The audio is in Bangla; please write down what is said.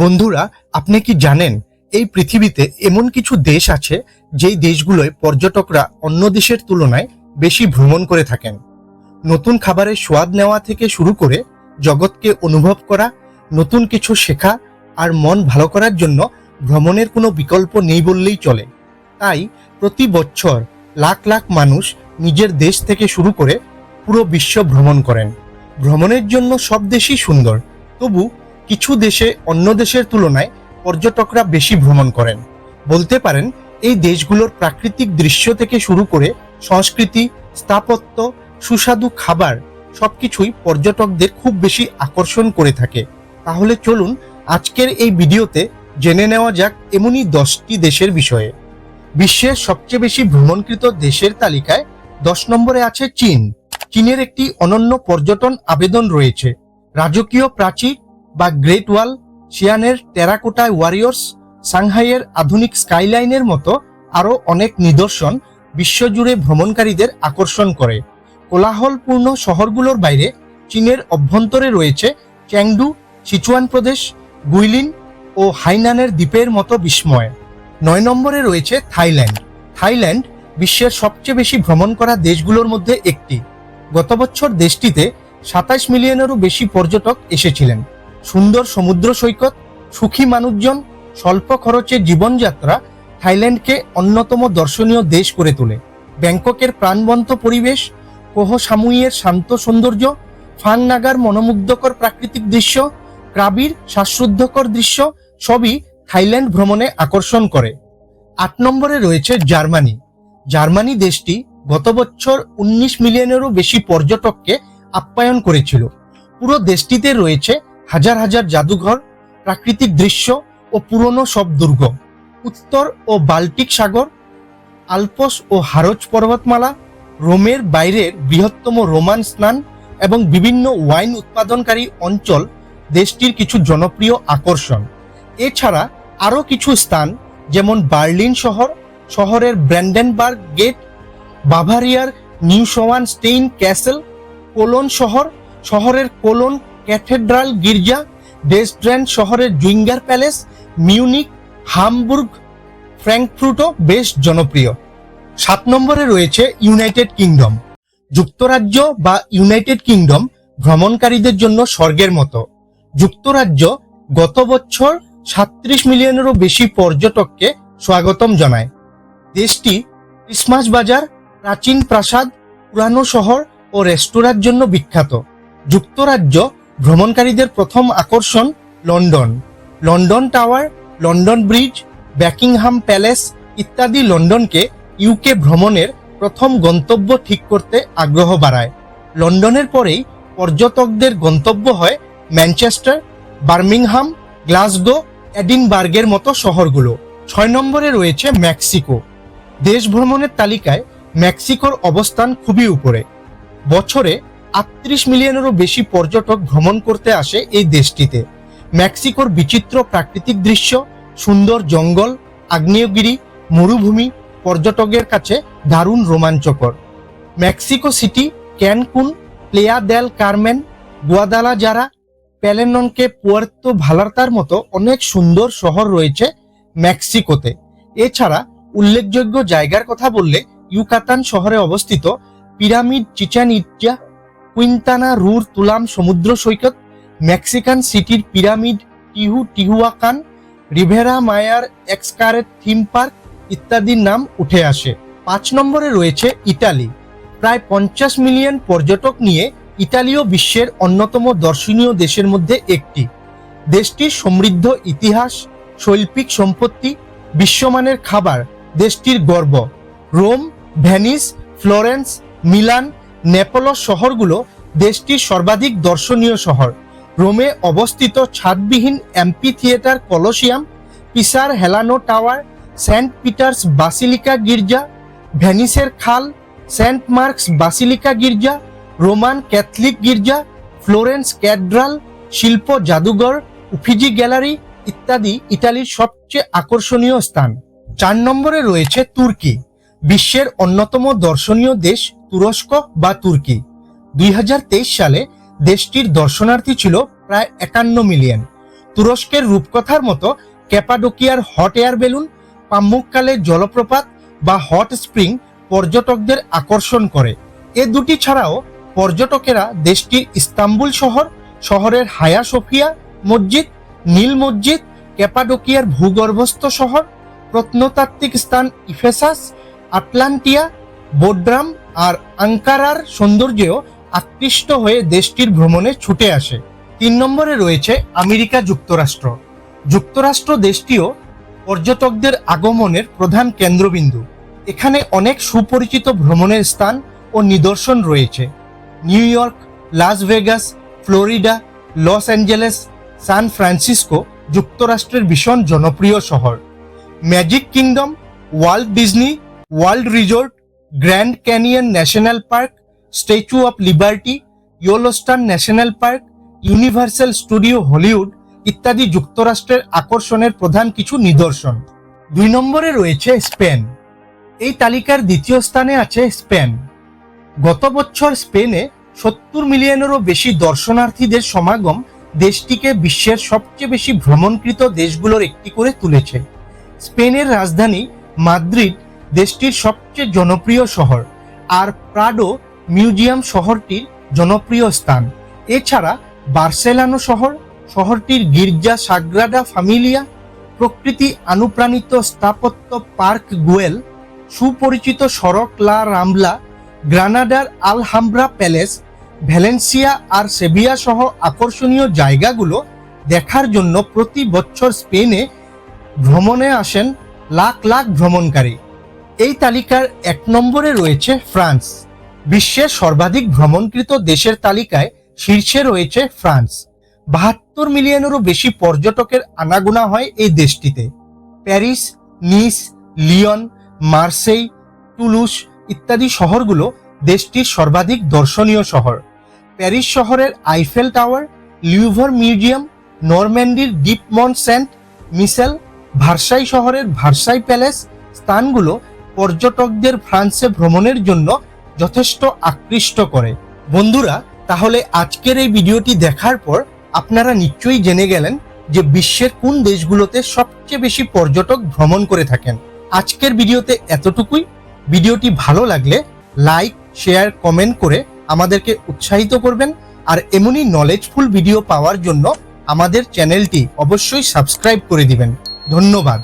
বন্ধুরা, আপনি কি জানেন, এই পৃথিবীতে এমন কিছু দেশ আছে যেই দেশগুলোয় পর্যটকরা অন্য দেশের তুলনায় বেশি ভ্রমণ করে থাকেন? নতুন খাবারের স্বাদ নেওয়া থেকে শুরু করে জগৎকে অনুভব করা, নতুন কিছু শেখা আর মন ভালো করার জন্য ভ্রমণের কোনো বিকল্প নেই বললেই চলে। তাই প্রতি বছর লাখ লাখ মানুষ নিজের দেশ থেকে শুরু করে পুরো বিশ্ব ভ্রমণ করেন। ভ্রমণের জন্য সব দেশই সুন্দর, তবু কিছু দেশে অন্য দেশের তুলনায় পর্যটকরা বেশি ভ্রমণ করেন। বলতে পারেন, এই দেশগুলোর প্রাকৃতিক দৃশ্য থেকে শুরু করে সংস্কৃতি, স্থাপত্য, সুস্বাদু খাবার সবকিছুই পর্যটকদের খুব বেশি আকর্ষণ করে থাকে। তাহলে চলুন আজকের এই ভিডিওতে জেনে নেওয়া যাক এমনই দশটি দেশের বিষয়ে। বিশ্বের সবচেয়ে বেশি ভ্রমণকৃত দেশের তালিকায় দশ নম্বরে আছে চীন। চীনের একটি অনন্য পর্যটন আবেদন রয়েছে। রাজকীয় প্রাচীর বা গ্রেট ওয়াল শিয়ানের টেরাকোটা ওয়ারিয়র্স সাংহাইয়ের আধুনিক স্কাইলাইনের মতো আরও অনেক নিদর্শন বিশ্বজুড়ে ভ্রমণকারীদের আকর্ষণ করে। কোলাহলপূর্ণ শহরগুলোর বাইরে চীনের অভ্যন্তরে রয়েছে চ্যাংডু সিচুয়ান প্রদেশ গুইলিন ও হাইনানের দ্বীপের মতো বিস্ময়। নয় নম্বরে রয়েছে থাইল্যান্ড থাইল্যান্ড বিশ্বের সবচেয়ে বেশি ভ্রমণ করা দেশগুলোর মধ্যে একটি। গত বছর দেশটিতে সাতাশ মিলিয়নেরও বেশি পর্যটক এসেছিলেন। সুন্দর সমুদ্র সৈকত, সুখী মানুষজন, স্বল্প খরচে জীবনযাত্রা থাইল্যান্ডকে অন্যতম দর্শনীয় দেশ করে তোলে। ব্যাংককের প্রাণবন্ত পরিবেশ, কোহ সামুইয়ের শান্ত সৌন্দর্য ফাং নাগার মনোমুগ্ধকর প্রাকৃতিক দৃশ্য, ক্রাবির শ্বাসরুদ্ধকর দৃশ্য সবই থাইল্যান্ড ভ্রমণে আকর্ষণ করে। আট নম্বরে রয়েছে জার্মানি। জার্মানি দেশটি গত বছর উনিশ মিলিয়নেরও বেশি পর্যটককে আপ্যায়ন করেছিল। পুরো দেশটিতে রয়েছে হাজার হাজার জাদুঘর, প্রাকৃতিক দৃশ্য ও পুরনো সব দুর্গ। উত্তর ও বাল্টিক সাগর, আলপস ও হারজ পর্বতমালা, রোমের বাইরের বৃহত্তম রোমান স্নান এবং বিভিন্ন ওয়াইন উৎপাদনকারী অঞ্চল দেশটির কিছু জনপ্রিয় আকর্ষণ। এছাড়া আরও কিছু স্থান, যেমন বার্লিন শহর, শহরের ব্র্যান্ডেনবার্গ গেট, বাভারিয়ার Neuschwanstein castle, Cologne শহর, শহরের কোলন ক্যাথেড্রাল, গির্জা ডেসড্র্যান্ড শহরের জুইঙ্গার প্যালেস, মিউনিক, হামবুর্গ, ফ্র্যাঙ্কফ্রুটও বেশ জনপ্রিয়। সাত নম্বরে রয়েছে ইউনাইটেড কিংডম। যুক্তরাজ্য বা ইউনাইটেড কিংডম ভ্রমণকারীদের জন্য স্বর্গের মতো। যুক্তরাজ্য গত বছর সাত্রিশ মিলিয়নেরও বেশি পর্যটককে স্বাগতম জানায়। দেশটি ক্রিসমাস বাজার, প্রাচীন প্রাসাদ, পুরানো শহর ও রেস্তোরাঁর জন্য বিখ্যাত। যুক্তরাজ্য ভ্রমণকারীদের প্রথম আকর্ষণ London. London tower, London bridge, Buckingham palace ইত্যাদি লন্ডনকে ইউকে ভ্রমণের প্রথম গন্তব্য ঠিক করতে আগ্রহ বাড়ায়। লন্ডনের পরেই পর্যটকদের গন্তব্য হয় ম্যানচেস্টার, বার্মিংহাম, গ্লাসগো, এডিনবার্গের মতো শহরগুলো। ছয় নম্বরে রয়েছে মেক্সিকো। দেশ ভ্রমণের তালিকায় মেক্সিকোর অবস্থান খুবই উপরে। বছরে আটত্রিশ মিলিয়নেরও বেশি পর্যটক ভ্রমণ করতে আসে এই দেশটিতে। মেক্সিকোর বিচিত্র প্রাকৃতিক দৃশ্য, সুন্দর জঙ্গল, আগ্নেয়গিরি, মরুভূমি, পর্যটকের কাছে দারুণ রোমাঞ্চকর। Mexico City, Cancun, Playa del Carmen Guadalajara, Palenque Puerto ভালার্তার মতো অনেক সুন্দর শহর রয়েছে মেক্সিকোতে। এছাড়া উল্লেখযোগ্য জায়গার কথা বললে ইউকাতান শহরে অবস্থিত পিরামিড চিচান ইটজা কুইন্তানা রুর তুলাম সমুদ্র সৈকত, মেক্সিকান সিটির পিরামিড, টিহু টিহুয়াকান, রিভেরা মায়ার এক্সকারেট থিম পার্ক ইত্যাদির নাম উঠে আসে। পাঁচ নম্বরে রয়েছে ইটালি প্রায় পঞ্চাশ মিলিয়ন পর্যটক নিয়ে ইতালিও বিশ্বের অন্যতম দর্শনীয় দেশের মধ্যে একটি। দেশটির সমৃদ্ধ ইতিহাস, শৈল্পিক সম্পত্তি, বিশ্বমানের খাবার, দেশটির গর্ব। Rome Venice Florence, Milan Naples শহরগুলো দেশটির সর্বাধিক দর্শনীয় শহর। রোমে অবস্থিত ছাদবিহীন এমপি থিয়েটার কলোসিয়াম, পিসার হেলানো টাওয়ার, সেন্ট পিটার্স বাসিলিকা গির্জা ভ্যানিসের খাল, সেন্ট মার্কস বাসিলিকা গির্জা, রোমান ক্যাথলিক গির্জা, ফ্লোরেন্স ক্যাথড্রাল, শিল্প জাদুঘর, উফিজি গ্যালারি ইত্যাদি ইতালির সবচেয়ে আকর্ষণীয় স্থান। চার নম্বরে রয়েছে তুর্কি, বিশ্বের অন্যতম দর্শনীয় দেশ তুরস্ক বা তুর্কি। দুই হাজার তেইশ সালে দেশটির দর্শনার্থী ছিল প্রায় একান্ন মিলিয়ন। তুরস্কের রূপকথার মতো ক্যাপাডোকিয়ার হট এয়ার বেলুন পাম্মুককালের জলপ্রপাত বা হট স্প্রিং পর্যটকদের আকর্ষণ করে। এ দুটি ছাড়াও পর্যটকেরা দেশটির ইস্তাম্বুল শহর, শহরের হায়া সোফিয়া মসজিদ, নীল মসজিদ, ক্যাপাডোকিয়ার ভূগর্ভস্থ শহর, প্রত্নতাত্ত্বিক স্থান ইফেসাস, আটলান্টিয়া বোড্রাম আর আঙ্কারার সৌন্দর্যেও আকৃষ্ট হয়ে দেশটির ভ্রমণে ছুটে আসে। তিন নম্বরে রয়েছে আমেরিকা যুক্তরাষ্ট্র। যুক্তরাষ্ট্র দেশটিও পর্যটকদের আগমনের প্রধান কেন্দ্রবিন্দু। এখানে অনেক সুপরিচিত ভ্রমণের স্থান ও নিদর্শন রয়েছে। New York, Las Vegas, Florida, Los Angeles, San Francisco যুক্তরাষ্ট্রের ভীষণ জনপ্রিয় শহর। Magic Kingdom World Disney World Resort Grand Canyon National Park Statue of Liberty Yellowstone National Park Universal Studio Hollywood ইত্যাদি যুক্তরাষ্ট্রের আকর্ষণের প্রধান কিছু নিদর্শন। দুই নম্বরে রয়েছে স্পেন। এই তালিকার দ্বিতীয় স্থানে আছে স্পেন। গত বছর স্পেনে সত্তর মিলিয়নেরও বেশি দর্শনার্থীদের সমাগম দেশটিকে বিশ্বের সবচেয়ে বেশি ভ্রমণকৃত দেশগুলোর একটি করে তুলেছে। স্পেনের রাজধানী মাদ্রিদ দেশটির সবচেয়ে জনপ্রিয় শহর। আর প্রাডো মিউজিয়াম শহরটির জনপ্রিয় স্থান। এছাড়া বার্সেলানো শহর, শহরটির গির্জা সাগ্রাডা ফ্যামিলিয়া, প্রকৃতি অনুপ্রাণিত স্থাপত্য পার্ক গুয়েল, সুপরিচিত সড়ক লা রামলা, গ্রানাডার আলহামব্রা প্যালেস, ভ্যালেন্সিয়া আর সেভিয়া সহ আকর্ষণীয় জায়গাগুলো দেখার জন্য প্রতি বছর স্পেনে ভ্রমণে আসেন লাখ লাখ ভ্রমণকারী। এই তালিকার এক নম্বরে রয়েছে ফ্রান্স। বিশ্বের সর্বাধিক ভ্রমণকৃত দেশের তালিকায় শীর্ষে রয়েছে ফ্রান্স। বাহাত্তর মিলিয়নেরও বেশি পর্যটকের আনাগোনা হয় এই দেশটিতে। প্যারিস, নিস লিয়ন মার্সেই, টুলুস ইত্যাদি শহরগুলো দেশটির সর্বাধিক দর্শনীয় শহর। প্যারিস শহরের আইফেল টাওয়ার, লিউভার মিউজিয়াম, নরম্যান্ডির ডিপ মন্ট সেন্ট মিসেল, ভার্সাই শহরের ভার্সাই প্যালেস স্থানগুলো পর্যটকদের ফ্রান্সে ভ্রমণের জন্য যথেষ্ট আকৃষ্ট করে। বন্ধুরা, তাহলে আজকের এই ভিডিওটি দেখার পর আপনারা নিশ্চয়ই জেনে গেলেন যে বিশ্বের কোন দেশগুলোতে সবচেয়ে বেশি পর্যটক ভ্রমণ করে থাকেন। আজকের ভিডিওতে এতটুকুই। ভিডিওটি ভালো লাগলে লাইক, শেয়ার, কমেন্ট করে আমাদেরকে উৎসাহিত করবেন। আর এমনই নলেজফুল ভিডিও পাওয়ার জন্য আমাদের চ্যানেলটি অবশ্যই সাবস্ক্রাইব করে দিবেন। ধন্যবাদ।